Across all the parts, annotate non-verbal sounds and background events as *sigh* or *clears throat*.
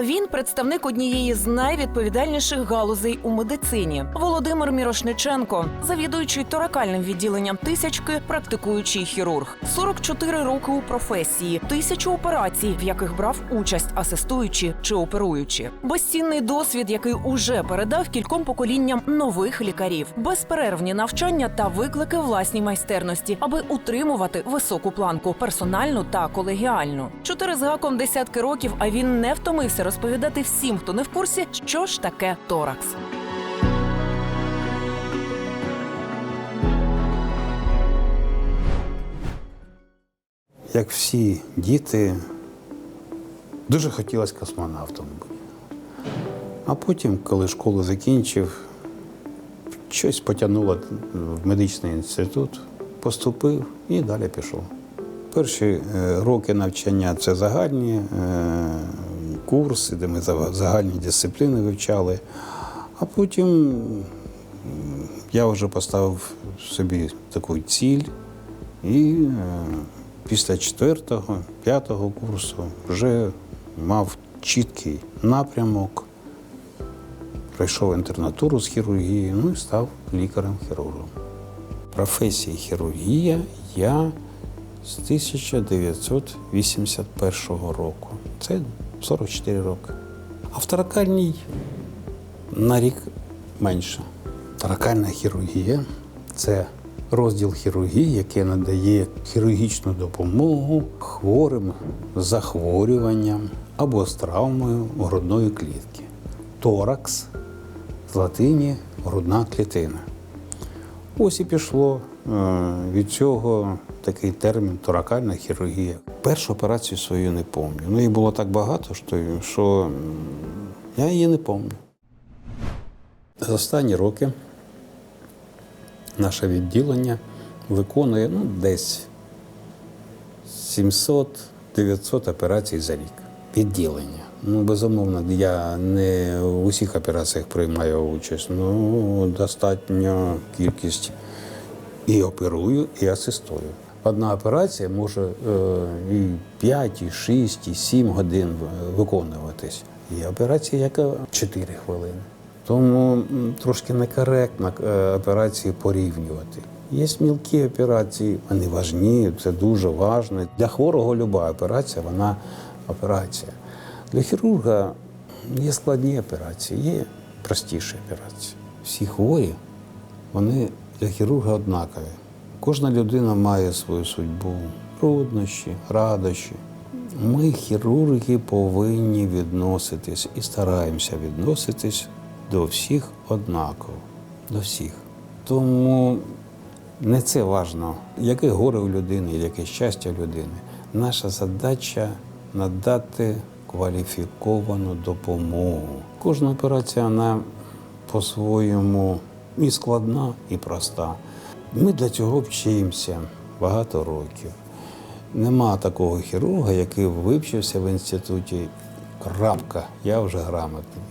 Він представник однієї з найвідповідальніших галузей у медицині. Володимир Мірошниченко, завідуючий торакальним відділенням тисячки, практикуючий хірург, 44 роки у професії, тисячу операцій, в яких брав участь, асистуючи чи оперуючи. Безцінний досвід, який уже передав кільком поколінням нових лікарів, безперервні навчання та виклики власній майстерності, аби утримувати високу планку персональну та колегіальну. Чотири з гаком десятки років, а він не втомився розповідати всім, хто не в курсі, що ж таке торакс. Як всі діти, дуже хотілося космонавтом бути. А потім, коли школу закінчив, щось потягнуло в медичний інститут, поступив і далі пішов. Перші е, роки навчання це загальні е, курси, де ми загальні дисципліни вивчали. А потім я вже поставив собі таку ціль і е, після четвертого, п'ятого курсу вже мав чіткий напрямок, пройшов інтернатуру з хірургії, ну і став лікарем-хірургом. Професія хірургія я з 1981 року. Це 44 роки. А в таракальній на рік менше. Таракальна хірургія це розділ хірургії, який надає хірургічну допомогу хворим захворюванням або з травмою грудної клітки. Торакс з латині грудна клітина. Ось і пішло е, від цього такий термін торакальна хірургія. Першу операцію свою не пам'ятаю. Ну, їх було так багато, що я її не пам'ятаю. За останні роки наше відділення виконує ну, десь 700-900 операцій за рік. Відділення. Ну, безумовно, я не в усіх операціях приймаю участь. Ну, достатньо кількість і оперую, і асистую. Одна операція може е, і 5, і 6, і 7 годин виконуватись. Є операція, яка 4 хвилини. Тому трошки некоректно е, операції порівнювати. Є мілкі операції, вони важні, це дуже важливо. Для хворого люба операція, вона операція. Для хірурга є складні операції, є простіші операції. Всі хворі, вони для хірурга однакові. Кожна людина має свою судьбу, труднощі, радощі. Ми, хірурги, повинні відноситись і стараємося відноситись до всіх однаково. До всіх. Тому не це важно, яке горе у людини, яке щастя людини. Наша задача надати кваліфіковану допомогу. Кожна операція вона по-своєму і складна, і проста. Ми для цього вчимося багато років. Нема такого хірурга, який вивчився в інституті. Крапка, я вже грамотний.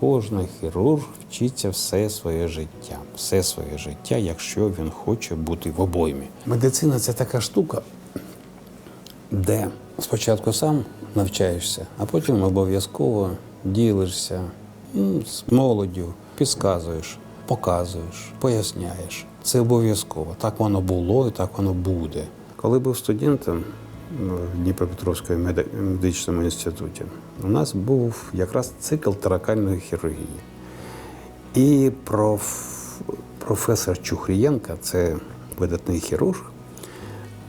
Кожен хірург вчиться все своє життя, все своє життя, якщо він хоче бути в обоймі. Медицина це така штука, де спочатку сам навчаєшся, а потім обов'язково ділишся ну, з молоддю, підказуєш, показуєш, поясняєш. Це обов'язково. Так воно було і так воно буде. Коли був студентом в Дніпропетровському медичному інституті, у нас був якраз цикл таракальної хірургії. І проф... професор Чухрієнка, це видатний хірург,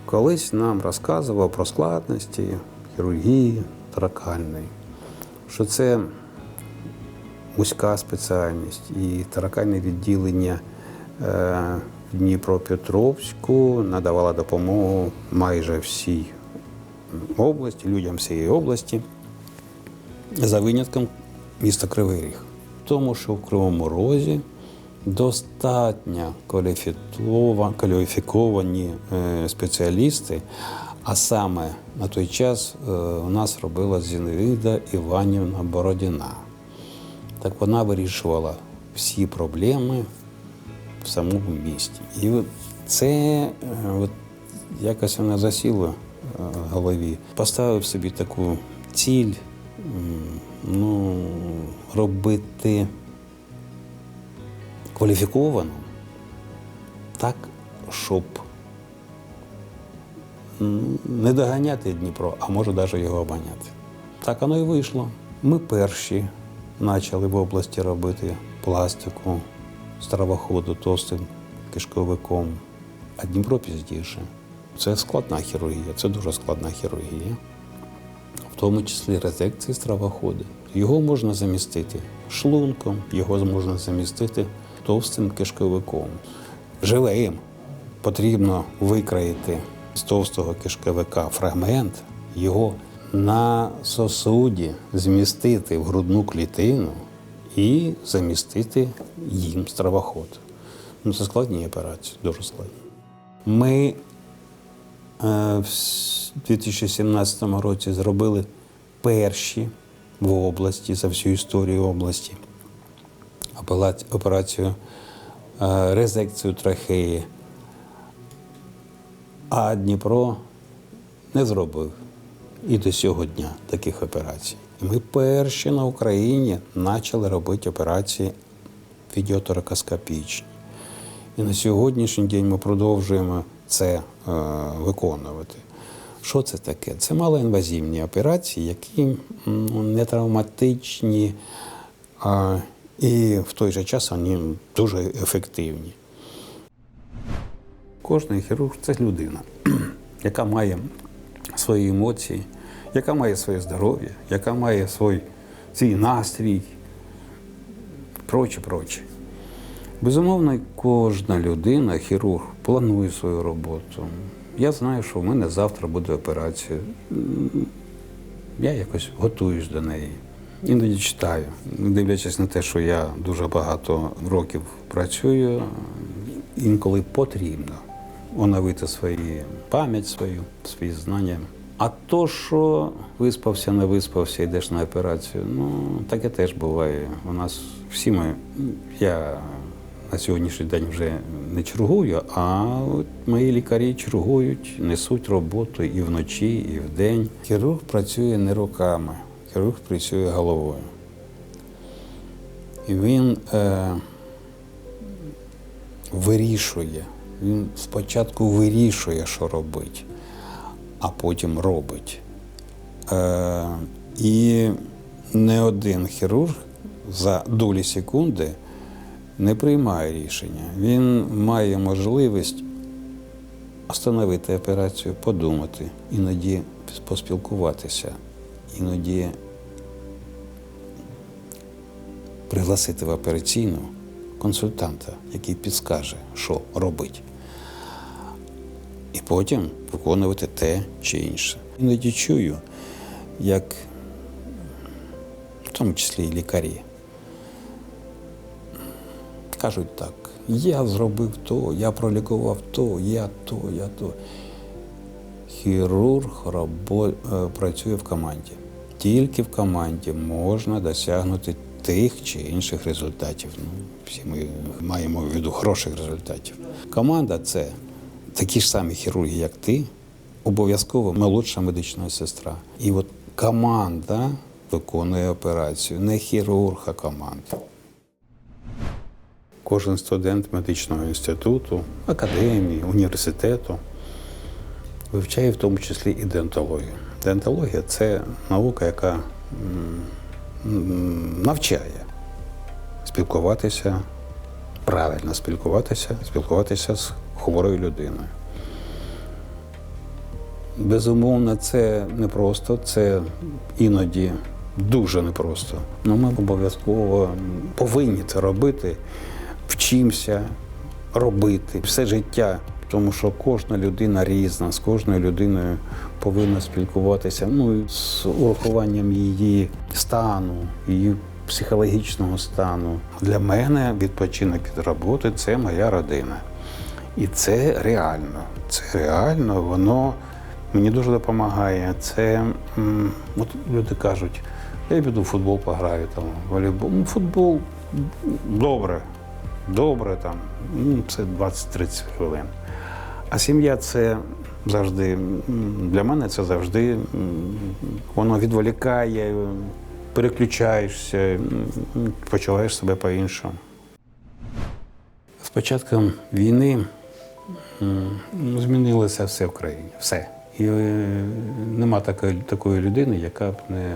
колись нам розказував про складності хірургії таракальної, що це вузька спеціальність і таракальне відділення Дніпропетровську надавало допомогу майже всій області, людям всієї області, за винятком міста Кривий Ріг. Тому що в Кривому Розі достатньо кваліфіковані е, спеціалісти, а саме на той час е, у нас робила Зіновіда Іванівна Бородіна. Так вона вирішувала всі проблеми в самому місті. І це е, от, якось вона засіла е, в голові. Поставив собі таку ціль ну, робити кваліфіковано так, щоб не доганяти Дніпро, а може навіть його обганяти. Так воно і вийшло. Ми перші почали в області робити пластику стравоходу товстим кишковиком, а Дніпро пізніше. Це складна хірургія, це дуже складна хірургія, в тому числі резекції стравоходу. Його можна замістити шлунком, його можна замістити товстим кишковиком. Живим потрібно викраїти з товстого кишковика фрагмент, його на сосуді змістити в грудну клітину і замістити їм стравоход. Ну, це складні операції, дуже складні. Ми е, в 2017 році зробили перші в області за всю історію області операцію- е, резекцію трахеї. А Дніпро не зробив і до сього дня таких операцій. Ми перші на Україні почали робити операції фідіоторакоскопічні. І на сьогоднішній день ми продовжуємо це е, виконувати. Що це таке? Це малоінвазивні операції, які м, не травматичні, а, і в той же час вони дуже ефективні. Кожний хірург це людина, *clears throat* яка має свої емоції, яка має своє здоров'я, яка має свій, свій настрій, проче, проче. Безумовно, кожна людина, хірург, планує свою роботу. Я знаю, що в мене завтра буде операція. Я якось готуюсь до неї. Іноді читаю, дивлячись на те, що я дуже багато років працюю, інколи потрібно оновити свої пам'ять свою, свої знання. А то, що виспався, не виспався, йдеш на операцію, ну таке теж буває. У нас всі ми, я на сьогоднішній день вже не чергую, а от мої лікарі чергують, несуть роботу і вночі, і вдень. Хірург працює не руками, хірург працює головою. І він е, вирішує. Він спочатку вирішує, що робить, а потім робить. Е, і не один хірург за долі секунди не приймає рішення. Він має можливість остановити операцію, подумати, іноді поспілкуватися, іноді пригласити в операційну консультанта, який підскаже, що робити. І потім виконувати те чи інше. Іноді чую, як в тому числі і лікарі, кажуть так: я зробив то, я пролікував то, я то, я то. Хірург рабо, е, працює в команді. Тільки в команді можна досягнути тих чи інших результатів. Ну, всі ми маємо в виду хороших результатів. Команда це такі ж самі хірурги, як ти, обов'язково молодша медична сестра. І от команда виконує операцію, не хірург, а команда. Кожен студент медичного інституту, академії, університету вивчає в тому числі і дентологію. Дентологія це наука, яка навчає спілкуватися, правильно спілкуватися, спілкуватися з хворою людиною. Безумовно, це непросто, це іноді дуже непросто. Ну, ми обов'язково повинні це робити, вчимося робити все життя, тому що кожна людина різна, з кожною людиною повинна спілкуватися ну, з урахуванням її стану, її психологічного стану. Для мене відпочинок від роботи це моя родина. І це реально. Це реально, воно мені дуже допомагає. Це от люди кажуть, я піду в футбол пограю там, волейбол. Ну, футбол добре, добре там. ну, Це 20-30 хвилин. А сім'я це завжди для мене це завжди воно відволікає, переключаєшся, почуваєш себе по-іншому. З початком війни змінилося все в країні. Все. І е, нема такої, такої людини, яка б не,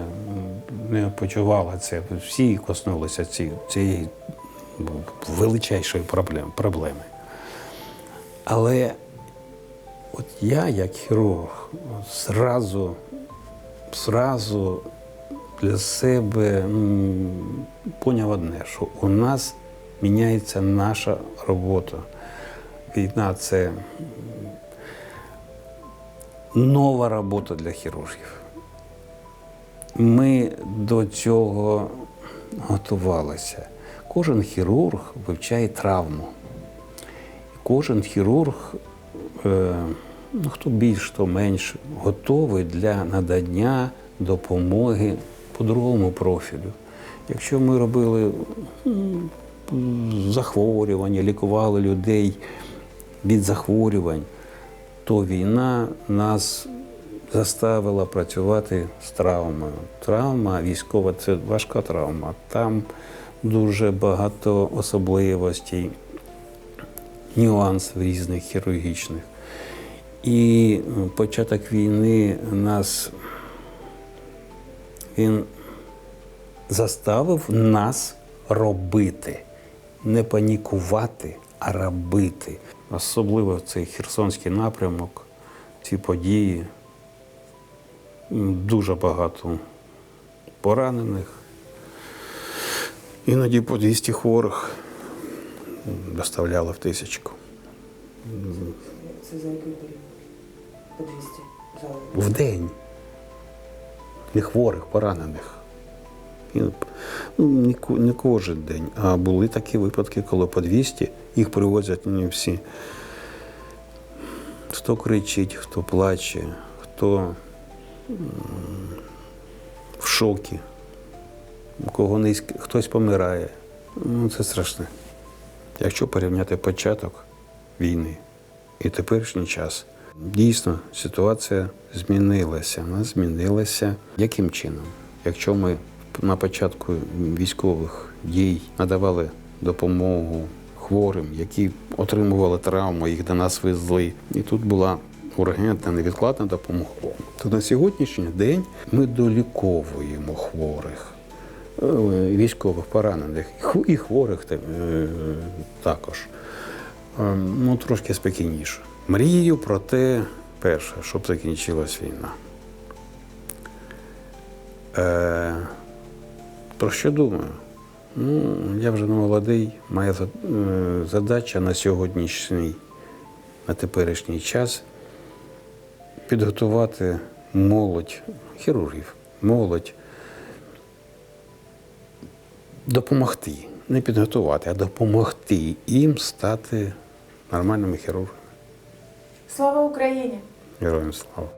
не почувала це. Всі коснулися ці, цієї величайшої проблем, проблеми. Але от я, як хірург, зразу, зразу для себе поняв одне, що у нас міняється наша робота. Війна це нова робота для хірургів. Ми до цього готувалися. Кожен хірург вивчає травму. Кожен хірург, е, ну, хто більш, хто менш, готовий для надання допомоги по другому профілю. Якщо ми робили захворювання, лікували людей від захворювань, то війна нас заставила працювати з травмою. Травма військова це важка травма. Там дуже багато особливостей, нюансів різних хірургічних. І початок війни нас він заставив нас робити, не панікувати, а робити. Особливо цей Херсонський напрямок, ці події. Дуже багато поранених. Іноді по 200 хворих доставляли в тисячку. Це за який період? По 200 В день. Не хворих, поранених. І, ну, не, кожен день. А були такі випадки, коли по 200 їх привозять не всі. Хто кричить, хто плаче, хто в шокі, кого низько, хтось помирає. Ну, це страшне. Якщо порівняти початок війни і теперішній час, дійсно ситуація змінилася. Вона змінилася яким чином? Якщо ми на початку військових дій надавали допомогу хворим, які отримували травму, їх до нас везли, і тут була ургентна невідкладна допомога, то на сьогоднішній день ми доліковуємо хворих е, військових поранених і хворих е, також. Е, Ну, трошки спокійніше. Мрію про те, перше, щоб закінчилась війна. Про що думаю? Ну, я вже не молодий, моя е, задача на сьогоднішній, на теперішній час підготувати молодь хірургів, молодь допомогти, не підготувати, а допомогти їм стати нормальними хірургами. Слава Україні! Героям слава.